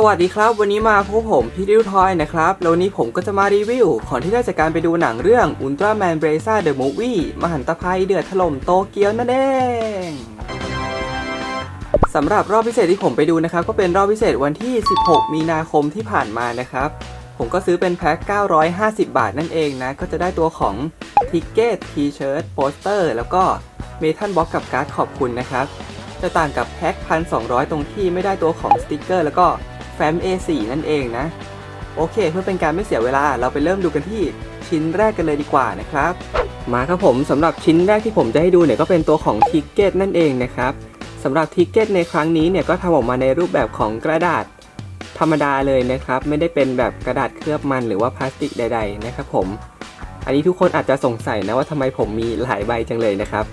สวัสดีครับวันนี้มาพบผมพี่ริวทอยนะครับแล้ววันนี้ผมก็จะมารีวิวของที่ได้จากการไปดูหนังเรื่อง Ultraman b r a z e r The Movie มหันตภัยเดือดถล่มโตเกียวนั่นเองสำหรับรอบพิเศษที่ผมไปดูนะครับ ก็เป็นรอบพิเศษวันที่ 16 มีนาคมที่ผ่านมานะครับ ผมก็ซื้อเป็นแพ็ค 950 บาทนั่นเองนะ ก็จะได้ตัวของทิกเก็ตทีเชิร์ตโปสเตอร์แล้วก็เมทัลบ็อกกับการ์ดขอบคุณนะครับจะต่างกับแพ็ค 1,200 ตรงที่ไม่ได้ตัวของสติกเกอร์ แล้วก็ แฟ้ม A4 นั่นเองนะ โอเค เพื่อเป็นการไม่เสียเวลาเราไปเริ่มดูกันที่ชิ้นแรกกันเลยดีกว่านะครับ มาครับผมสำหรับชิ้นแรกที่ผมจะให้ดูเนี่ยก็เป็นตัวของทิกเก็ตนั่นเองนะครับสำหรับทิกเก็ตในครั้งนี้เนี่ยก็ทำออกมาในรูปแบบของกระดาษธรรมดาเลยนะครับ ไม่ได้เป็นแบบกระดาษเคลือบมันหรือว่าพลาสติกใด ๆ นะครับผม อันนี้ทุกคนอาจจะสงสัยนะว่าทำไมผมมีหลายใบจังเลยนะครับ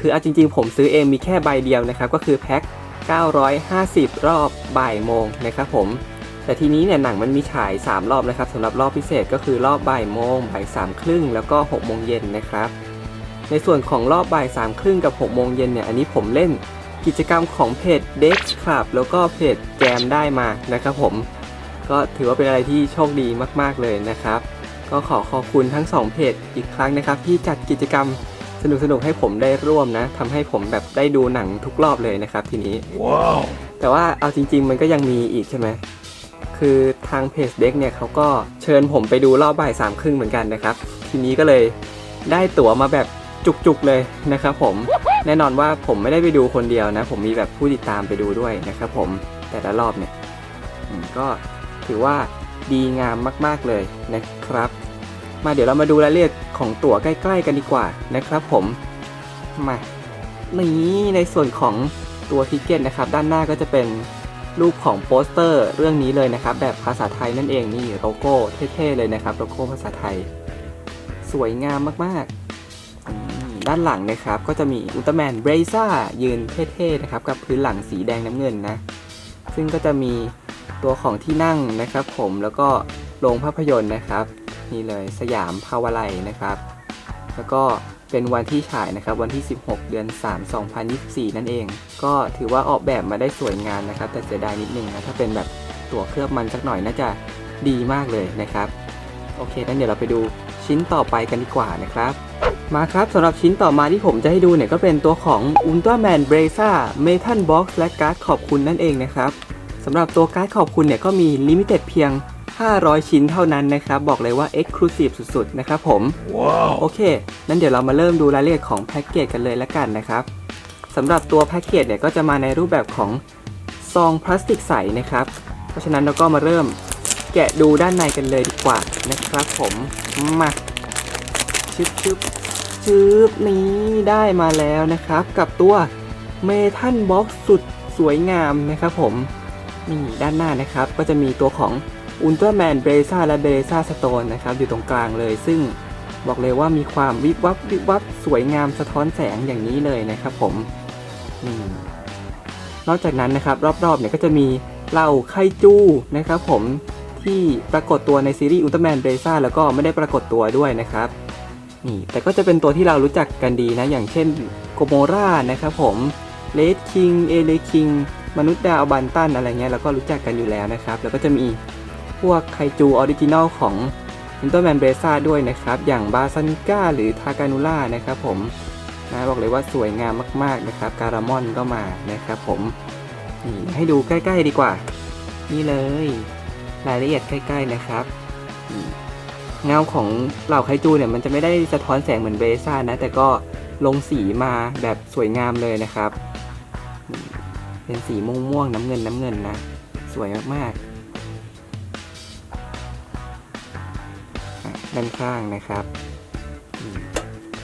คือเอาจริงๆผมซื้อเองมีแค่ใบเดียวนะครับ ก็คือแพ็ค 950 รอบบ่ายโมงนะครับผม แต่ทีนี้เนี่ยหนังมันมีฉาย 3 รอบนะครับสำหรับรอบพิเศษก็คือรอบบ่ายโมงบ่ายสามครึ่งแล้วก็6โมงเย็นนะครับ ในส่วนของรอบบ่ายสามครึ่งกับ6โมงเย็นเนี่ยอันนี้ผมเล่นกิจกรรมของเพจ Dex Club แล้วก็เพจแจมได้มานะครับผม ก็ถือว่าเป็นอะไรที่โชคดีมาก ๆ เลยนะครับ ก็ขอขอบคุณทั้ง 2 เพจอีกครั้งนะครับ ที่จัดกิจกรรม สนุกๆให้ผมได้ร่วมนะทำให้ผมแบบได้ดูหนังทุกรอบเลยนะครับทีนี้ Wow. แต่ว่าเอาจริง ๆ มันก็ยังมีอีกใช่ไหมคือทางเพจเด็กเนี่ยเขาก็เชิญผมไปดูรอบบ่ายสามครึ่งเหมือนกันนะครับ ทีนี้ก็เลยได้ตั๋วมาแบบจุกๆเลยนะครับผมแน่นอนว่าผมไม่ได้ไปดูคนเดียวนะ ผมมีแบบผู้ติดตามไปดูด้วยนะครับผมแต่ละรอบเนี่ยอืมก็ถือว่าดีงามมาก ๆเลยนะครับ มาเดี๋ยวเรามาดูรายละเอียดของตั๋วใกล้ ๆ กันดีกว่านะครับผม มานี่ในส่วนของตัวทิเก็ตนะครับ ด้านหน้าก็จะเป็นรูปของโปสเตอร์เรื่องนี้เลยนะครับ แบบภาษาไทยนั่นเองนี่โลโก้เท่ๆเลยนะครับโลโก้ภาษาไทย สวยงามมากๆ ด้านหลังนะครับก็จะมีอุลตร้าแมนเบรซ่ายืนเท่ๆนะครับกับพื้นหลังสีแดงน้ำเงินนะ ซึ่งก็จะมีตัวของที่นั่งนะครับ ผมแล้วก็โรงภาพยนตร์นะครับ นี่เลยสยามภาวไลนะครับ แล้วก็เป็นวันที่ฉายนะครับวันที่ 16 เดือน 3 2024 นั่นเอง ก็ถือว่าออกแบบมาได้สวยงามนะครับ แต่เสียดายนิดนึงนะถ้าเป็นแบบตัวเคลือบมันสักหน่อยน่าจะดีมากเลยนะครับ โอเคงั้นเดี๋ยวเราไปดูชิ้นต่อไปกันดีกว่านะครับ มาครับสำหรับชิ้นต่อมาที่ผมจะให้ดูเนี่ยก็เป็นตัวของ Ultraman b r a z e r Metal Box และการ์ดขอบคุณนั่นเองนะครับสำหรับตัวการ์ดขอบคุณเนี่ยก็มีลิมิเต็ดเพียง 500 ชิ้นเท่านั้นนะครับ บอกเลยว่า Exclusive สุดๆ นะครับผม Wow. โอเคนั้นเดี๋ยวเรามาเริ่มดูรายละเอียดของแพ็กเกจกันเลยละกันนะครับสำหรับตัวแพ็กเกจเนี่ยก็จะมาในรูปแบบของซองพลาสติกใสนะครับ เพราะฉะนั้นเราก็มาเริ่มแกะดูด้านในกันเลยดีกว่านะครับผมมาชึบชึบชึบนี้ได้มาแล้วนะครับ กับตัวเมทัลบ็อกซ์สุดสวยงามนะครับผมนี่ด้านหน้านะครับก็จะมีตัวของ อุลตร้าแมนเบรซ่าและเบรซ่าสโตนนะครับอยู่ตรงกลางเลย ซึ่งบอกเลยว่ามีความวิบวับวิบวับสวยงามสะท้อนแสงอย่างนี้เลยนะครับผมนี่นอกจากนั้นนะครับรอบๆเนี่ยก็จะมีเหล่าไคจูนะครับผมที่ปรากฏตัวในซีรีส์อุลตร้าแมนเบรซ่าแล้วก็ไม่ได้ปรากฏตัวด้วยนะครับนี่แต่ก็จะเป็นตัวที่เรารู้จักกันดีนะ อย่างเช่นโกโมรานะครับผมเลดคิงเอเลคิงมนุษย์ดาวบันตันอะไรเงี้ยเราก็รู้จักกันอยู่แล้วนะครับ แล้วก็จะมี พวกไคจูออริจินอลของอินเตอร์แมนเบซ่าด้วยนะครับ อย่างบาซานิก้าหรือทากานูล่านะครับผมนะบอกเลยว่าสวยงามมาก ๆ นะครับ การามอนก็มานะครับผมนี่ให้ดูใกล้ ๆ ดีกว่า นี่เลย รายละเอียดใกล้ ๆ นะครับ เงาของเหล่าไคจูเนี่ยมันจะไม่ได้สะท้อนแสงเหมือนเบซ่านะ แต่ก็ลงสีมาแบบสวยงามเลยนะครับ เป็นสีม่วงๆน้ำเงินน้ำเงินนะ สวยมาก ๆ ด้านข้างนะครับ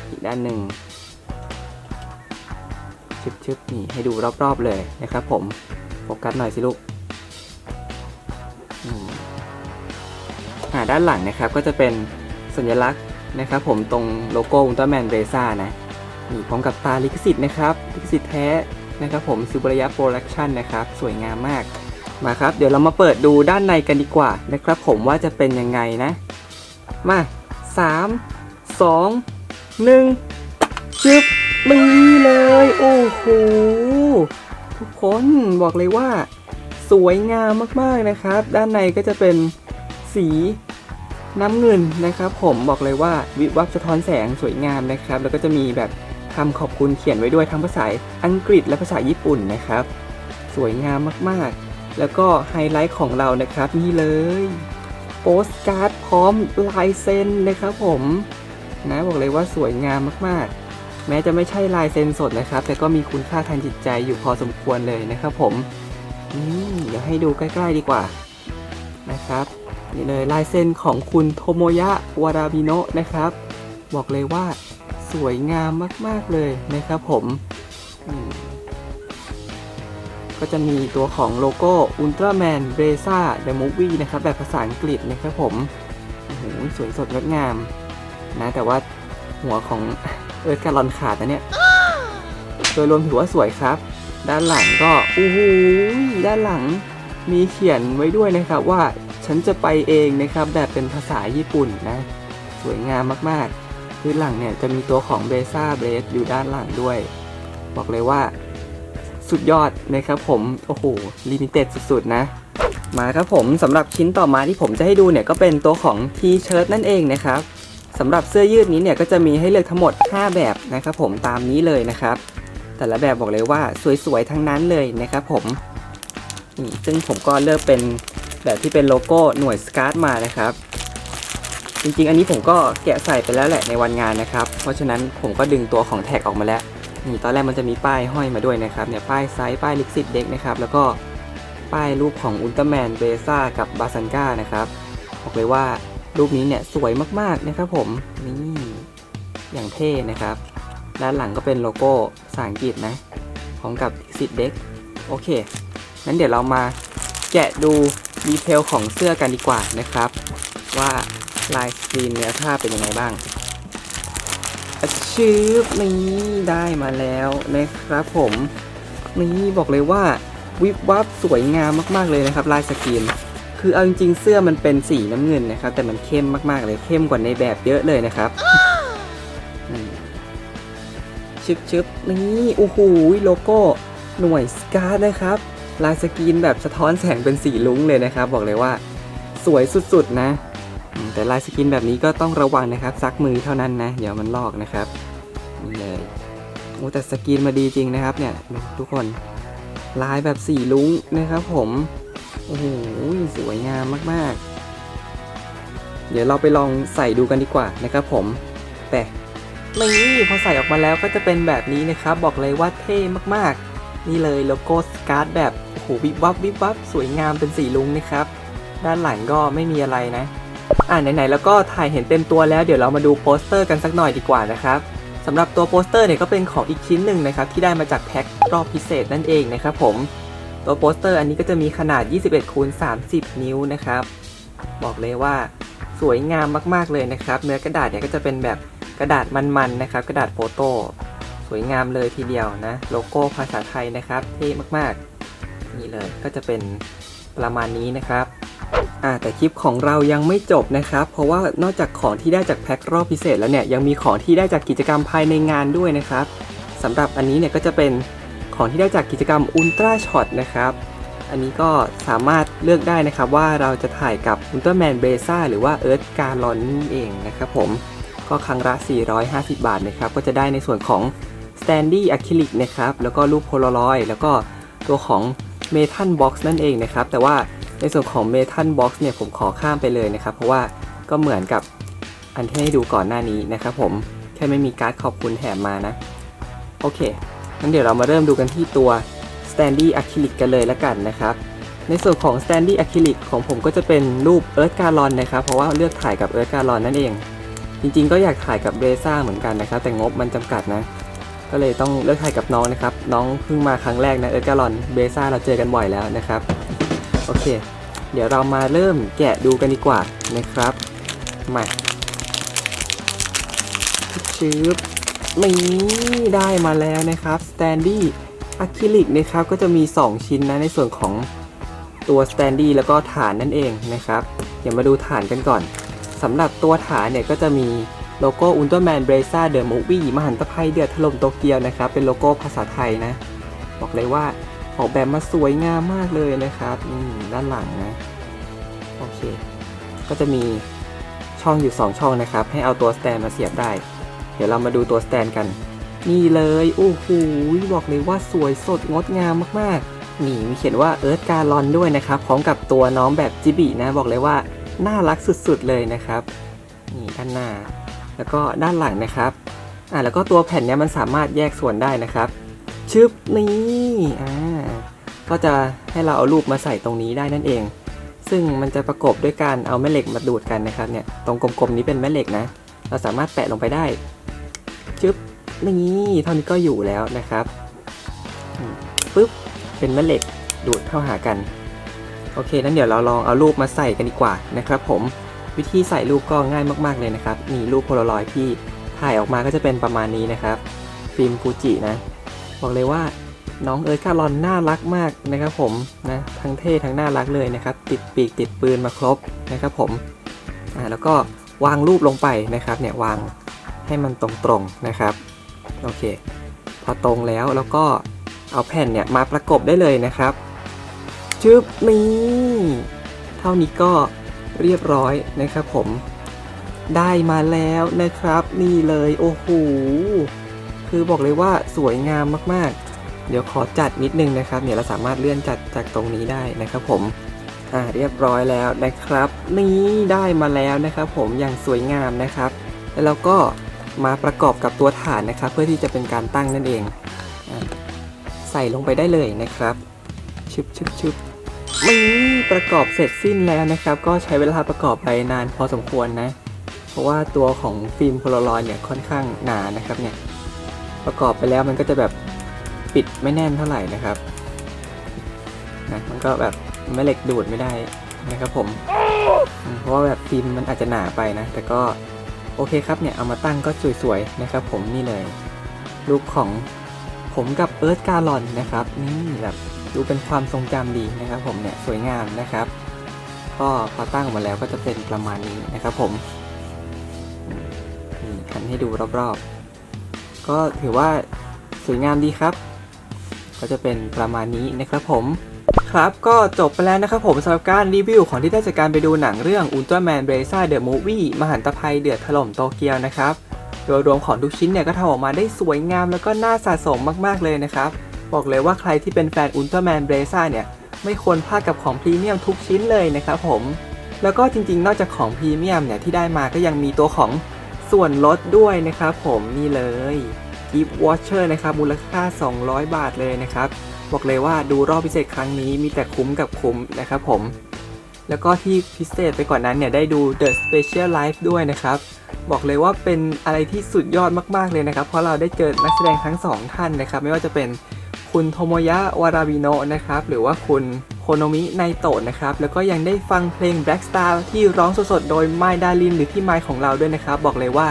อีกด้านหนึ่งชึบๆนี่ให้ดูรอบๆเลยนะครับ ผมโฟกัสหน่อยสิลูกอืมอ่าด้านหลังนะครับก็จะเป็นสัญลักษณ์นะครับ ผมตรงโลโก้อุลตร้าแมนเรซ่านะนี่พร้อมกับตาลิขสิทธิ์นะครับลิขสิทธิ์แท้นะครับ ผมซูบริยะโปรดักชันนะครับสวยงามมากมาครับ เดี๋ยวเรามาเปิดดูด้านในกันดีกว่านะครับ ผมว่าจะเป็นยังไงนะ มา3 2 1จึบนี่เลย โอ้โห ทุกคนบอกเลยว่า สวยงามมากๆนะครับ ด้านในก็จะเป็นสีน้ำเงินนะครับ ผมบอกเลยว่าวิบวับสะท้อนแสงสวยงามนะครับ แล้วก็จะมีแบบคำขอบคุณเขียนไว้ด้วยทั้งภาษาอังกฤษและภาษาญี่ปุ่นนะครับ สวยงามมากๆ แล้วก็ไฮไลท์ของเรานะครับนี่เลย ปสการ์ดพร้อมลายเซ็นนะครับผมนะบอกเลยว่าสวยงามมากๆ แม้จะไม่ใช่ลายเซ็นสดนะครับ แต่ก็มีคุณค่าทางจิตใจอยู่พอสมควรเลยนะครับผมเดี๋ยวให้ดูใกล้ๆดีกว่านะครับนี่เลยลายเซ็นของคุณโทโมยะวาราบิโนะนะครับ บอกเลยว่าสวยงามมากๆเลยนะครับผมม ก็จะมีตัวของโลโก้ Ultraman b r a z a The Movie นะครับ แบบภาษาอังกฤษนะครับผมโอ้โหสวยสดงดงาม นะแต่ว่าหัวของเอิร์ธการอนขาดนะเนี่ย โดยรวมถือว่าสวยครับ ด้านหลังก็โอ้โหด้านหลังมีเขียนไว้ด้วยนะครับว่าฉันจะไปเองนะครับแบบเป็นภาษาญี่ปุ่นนะ สวยงามมากๆพื้นหลังเนี่ยจะมีตัวของเบซ่าเบรสอยู่ด้านหลังด้วย บอกเลยว่า สุดยอดนะครับผม โอ้โหลิมิเต็ดสุดๆนะ มาครับผมสำหรับชิ้นต่อมาที่ผมจะให้ดูเนี่ยก็เป็นตัวของทีเชิ้ตนั่นเองนะครับสำหรับเสื้อยืดนี้เนี่ยก็จะมีให้เลือกทั้งหมด 5 แบบนะครับผมตามนี้เลยนะครับ แต่ละแบบบอกเลยว่าสวยๆทั้งนั้นเลยนะครับผมนี่ซึ่งผมก็เลือกเป็นแบบที่เป็นโลโก้หน่วยสการ์ตมานะครับ จริงๆ อันนี้ผมก็แกะใส่ไปแล้วแหละในวันงานนะครับ เพราะฉะนั้นผมก็ดึงตัวของแท็กออกมาแล้ว นี่ตอนแรกมันจะมีป้ายห้อยมาด้วยนะครับเนี่ยป้ายไซส์ป้ายลิขสิทธิ์เด็กนะครับแล้วก็ป้ายรูปของอุลตร้าแมนเบซ่ากับบาซันกานะครับบอกเลยว่ารูปนี้เนี่ยสวยมากๆนะครับผมนี่อย่างเท่นะครับ ด้านหลังก็เป็นโลโก้ภาษาอังกฤษนะพร้อมกับลิขสิทธิ์เด็กโอเคงั้นเดี๋ยวเรามาแกะดูดีเทลของเสื้อกันดีกว่านะครับ ว่าลายสกรีนเนื้อผ้าเป็นยังไงบ้าง ชืบนี่ได้มาแล้วนะครับผมนี่บอกเลยว่าวิบวับสวยงามมากๆเลยนะครับลายสกรีนคือเอาจริงๆเสื้อมันเป็นสีน้ำเงินนะครับ แต่มันเข้มมากๆเลยเข้มกว่าในแบบเยอะเลยนะครับชึบชึบนี่โอ้โหโลโก้หน่วยสกา t นะครับ ลายสกรีนแบบสะท้อนแสงเป็นสีลุ้งเลยนะครับ บอกเลยว่า สวยสุดๆนะ แต่ลายสกินแบบนี้ก็ต้องระวังนะครับ ซักมือเท่านั้นนะ เดี๋ยวมันลอกนะครับนี่เลยโอ้แต่สกินมาดีจริงนะครับเนี่ยทุกคน ลายแบบสีลุ้งนะครับผมโอ้โหสวยงามมากๆ เดี๋ยวเราไปลองใส่ดูกันดีกว่านะครับผม แต่นี่พอใส่ออกมาแล้วก็จะเป็นแบบนี้นะครับ บอกเลยว่าเท่มากๆ นี่เลยโลโก้สการ์ดแบบโอ้โหวิบวับวิบวับสวยงามเป็นสีลุ้งนะครับ ด้านหลังก็ไม่มีอะไรนะ อ่าไหนๆแล้วก็ถ่ายเห็นเต็มตัวแล้วเดี๋ยวเรามาดูโปสเตอร์กันสักหน่อยดีกว่านะครับสำหรับตัวโปสเตอร์เนี่ยก็เป็นของอีกชิ้นหนึ่งนะครับที่ได้มาจากแพ็ครอบพิเศษนั่นเองนะครับผมตัวโปสเตอร์อันนี้ก็จะมีขนาด 21คูณ30 นิ้วนะครับ บอกเลยว่าสวยงามมากๆเลยนะครับเนื้อกระดาษเนี่ยก็จะเป็นแบบกระดาษมันๆนะครับ กระดาษโฟโต้สวยงามเลยทีเดียวนะ โลโก้ภาษาไทยนะครับเท่มากๆ นี่เลยก็จะเป็นประมาณนี้นะครับ อ่าแต่คลิปของเรายังไม่จบนะครับ เพราะว่านอกจากของที่ได้จากแพ็ครอบพิเศษแล้วเนี่ยยังมีของที่ได้จากกิจกรรมภายในงานด้วยนะครับสำหรับอันนี้เนี่ยก็จะเป็นของที่ได้จากกิจกรรมอุลตร้าช็อตนะครับอันนี้ก็สามารถเลือกได้นะครับว่าเราจะถ่ายกับอุลตร้าแมนเบซ่าหรือว่าเอิร์ธการลอนนเองนะครับผมก็ครั้งละ 450 บาทนะครับก็จะได้ในส่วนของสแตนดี้อะคริลิกนะครับแล้วก็รูปโพลารอยแล้วก็ตัวของเมทัลบ็อกซ์นั่นเองนะครับแต่ว่า ในส่วนของ Metal Box เนี่ยผมขอข้ามไปเลยนะครับ เพราะว่าก็เหมือนกับอันที่ให้ดูก่อนหน้านี้นะครับผมแค่ไม่มีการ์ดขอบคุณแถมมานะ โอเคงั้นเดี๋ยวเรามาเริ่มดูกันที่ตัว Standy Acrylic กันเลยละกันนะครับ ในส่วนของ Standy Acrylic ของผมก็จะเป็นรูป Earth Galon นะครับ เพราะว่าเลือกถ่ายกับ Earth Galon นั่นเอง จริงๆ ก็อยากถ่ายกับเบซ่าเหมือนกันนะครับ แต่งบมันจำกัดนะ ก็เลยต้องเลือกถ่ายกับน้องนะครับ น้องเพิ่งมาครั้งแรกนะเอิร์ธกาลอนเบซ่าเราเจอกันบ่อยแล้วนะครับ โอเค เดี๋ยวเรามาเริ่มแกะดูกันดีกว่านะครับมาชืบนี่ได้มาแล้วนะครับ Standy อะคริลิกนะครับก็จะมี 2 ชิ้นนะในส่วนของตัว Standy แล้วก็ฐานนั่นเองนะครับ เดี๋ยวมาดูฐานกันก่อนสำหรับตัวฐานเนี่ยก็จะมีโลโก้ Ultraman b r a z a The Movie มหันตภัยเดือดถล่มโตเกียวนะครับ เป็นโลโก้ภาษาไทยนะ บอกเลยว่า ออกแบบมาสวยงามมากเลยนะครับนี่ด้านหลังนะโอเค ก็จะมีช่องอยู่ 2 ช่องนะครับ ให้เอาตัวสแตนมาเสียบได้ เดี๋ยวเรามาดูตัวสแตนกัน นี่เลยโอ้โหบอกเลยว่าสวยสดงดงามมากๆ นี่มีเขียนว่าเอิร์ธการลอนด้วยนะครับ พร้อมกับตัวน้องแบบจิบินะ บอกเลยว่าน่ารักสุดๆเลยนะครับ นี่ด้านหน้า แล้วก็ด้านหลังนะครับอ่าแล้วก็ตัวแผ่นเนี้ยมันสามารถแยกส่วนได้นะครับ ชึบนี่อ่าก็จะให้เราเอารูปมาใส่ตรงนี้ได้นั่นเอง ซึ่งมันจะประกบด้วยการเอาแม่เหล็กมาดูดกันนะครับเนี่ยตรงกลมๆนี้เป็นแม่เหล็กนะ เราสามารถแปะลงไปได้ชึบนี่เท่านี้ก็อยู่แล้วนะครับปึ๊บเป็นแม่เหล็กดูดเข้าหากันโอเคนั้นเดี๋ยวเราลองเอารูปมาใส่กันดีกว่านะครับ ผมวิธีใส่รูปก็ง่ายมากๆเลยนะครับนี่รูปโพลารอยด์ที่ถ่ายออกมาก็จะเป็นประมาณนี้นะครับ ฟิล์มฟูจินะ บอกเลยว่าน้องเอิร์ธคารอนน่ารักมากนะครับผมนะทั้งเท่ทั้งน่ารักเลยนะครับ ติดปีกติดปืนมาครบนะครับผมอ่าแล้วก็วางรูปลงไปนะครับเนี่ยวางให้มันตรงๆนะครับโอเค พอตรงแล้วแล้วก็เอาแผ่นเนี่ยมาประกบได้เลยนะครับจึ๊บนี่เท่านี้ก็เรียบร้อยนะครับผมได้มาแล้วนะครับ นี่เลยโอ้โห คือบอกเลยว่าสวยงามมากๆ เดี๋ยวขอจัดนิดนึงนะครับ เนี่ยเราสามารถเลื่อนจัดจากตรงนี้ได้นะครับผมอ่าเรียบร้อยแล้วนะครับ นี่ได้มาแล้วนะครับผมอย่างสวยงามนะครับ แล้วเราก็มาประกอบกับตัวฐานนะครับ เพื่อที่จะเป็นการตั้งนั่นเองอาใส่ลงไปได้เลยนะครับชึบชึบชึบนี่ประกอบเสร็จสิ้นแล้วนะครับ ก็ใช้เวลาประกอบไปนานพอสมควรนะ เพราะว่าตัวของฟิล์มโพลารอยด์เนี่ยค่อนข้างหนานะครับเนี่ย ประกอบไปแล้วมันก็จะแบบปิดไม่แน่นเท่าไหร่นะครับนะมันก็แบบแม่เหล็กดูดไม่ได้นะครับผม เพราะว่าแบบฟิล์มมันอาจจะหนาไปนะ แต่ก็โอเคครับเนี่ยเอามาตั้งก็สวยๆนะครับ ผมนี่เลยรูปของผมกับเอิร์ธการอนนะครับนี่แบบดูเป็นความทรงจำดีนะครับ ผมเนี่ยสวยงามนะครับก็พอตั้งออกมาแล้วก็จะเป็นประมาณนี้นะครับ ผมนี่หันให้ดูรอบๆ ก็ถือว่าสวยงามดีครับ ก็จะเป็นประมาณนี้นะครับผมครับก็จบไปแล้วนะครับผมสำหรับการรีวิวของที่ได้จากการไปดูหนังเรื่อง Ultraman b r a z e r The Movie มหันตภัยเดือดถล่มโตเกียวนะครับ โดยรวมของทุกชิ้นเนี่ยก็ทำออกมาได้สวยงามแล้วก็น่าสะสมมากๆเลยนะครับ บอกเลยว่าใครที่เป็นแฟน Ultraman b r a z e r เนี่ยไม่ควรพลาดกับของพรีเมียมทุกชิ้นเลยนะครับผม แล้วก็จริงๆ นอกจากของพรีเมียมเนี่ยที่ได้มาก็ยังมีตัวของ ส่วนลดด้วยนะครับผมนี่เลย Gift Watcher นะครับ มูลค่า 200 บาทเลยนะครับ บอกเลยว่าดูรอบพิเศษครั้งนี้มีแต่คุ้มกับคุ้มนะครับผม แล้วก็ที่พิเศษไปกว่านนั้นเนี่ยได้ดู The Special Life ด้วยนะครับ บอกเลยว่าเป็นอะไรที่สุดยอดมากๆเลยนะครับ เพราะเราได้เจอนักแสดงทั้งสองท่านนะครับ ไม่ว่าจะเป็นคุณโทโมยะวาราบิโนะนะครับ หรือว่าคุณ โคโนมิไนโตะนะครับ แล้วก็ยังได้ฟังเพลง Black Star ที่ร้องสดๆ โดยไมดาลินหรือพี่ไมค์ของเราด้วยนะครับ บอกเลยว่า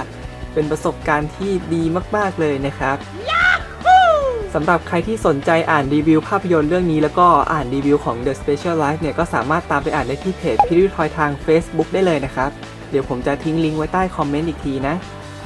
เป็นประสบการณ์ที่ดีมากๆเลยนะครับสำหรับใครที่สนใจอ่านรีวิวภาพยนตร์เรื่องนี้ แล้วก็อ่านรีวิวของ The Special Life เนี่ยก็สามารถตามไปอ่านได้ที่เพจพิริวทอยทาง Facebook ได้เลยนะครับ เดี๋ยวผมจะทิ้งลิงก์ไว้ใต้คอมเมนต์อีกทีนะ